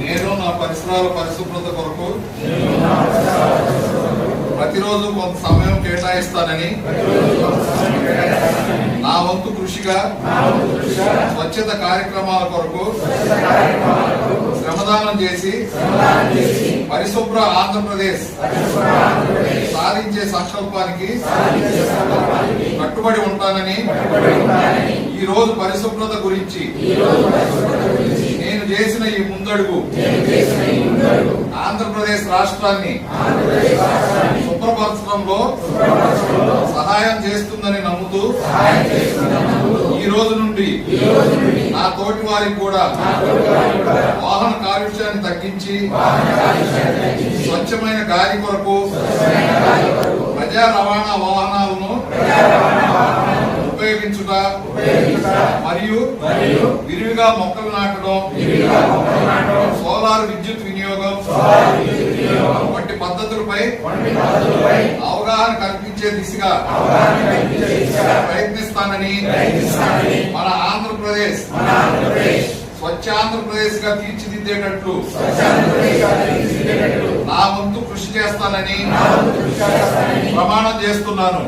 నేను నా పరిసరాల పరిశుభ్రత కొరకు ప్రతిరోజు కొంత సమయం కేటాయిస్తానని నా వంతు కృషిగా స్వచ్ఛత కార్యక్రమాల కొరకు శ్రమదానం చేసి పరిశుభ్ర ఆంధ్రప్రదేశ్ సాధించే సంకల్పానికి కట్టుబడి ఉంటానని ఈ రోజు పరిశుభ్రత గురించి నేను చేసిన ఈ ముందడుగు ఆంధ్రప్రదేశ్ రాష్ట్రాన్ని శుభ్రపరచడంలో సహాయం చేస్తుందని నమ్ముతూ రోజు నుండి నా తోటి వారికి కూడా వాహన కాలుష్యాన్ని తగ్గించి స్వచ్ఛమైన గాలి కొరకు ప్రజా రవాణా వాహనాలను ఉపయోగించుట మరియు విరివిగా మొక్కలు నాటడం సోలార్ విద్యుత్ వినియోగం వంటి పద్ధతులపై అవగాహన కల్పించే దిశగా ప్రయత్నిస్తానని మన ఆంధ్రప్రదేశ్ స్వచ్ఛ ఆంధ్రప్రదేశ్గా తీర్చిదిద్దేటట్లు నా వంతు కృషి చేస్తానని ప్రమాణం చేస్తున్నాను.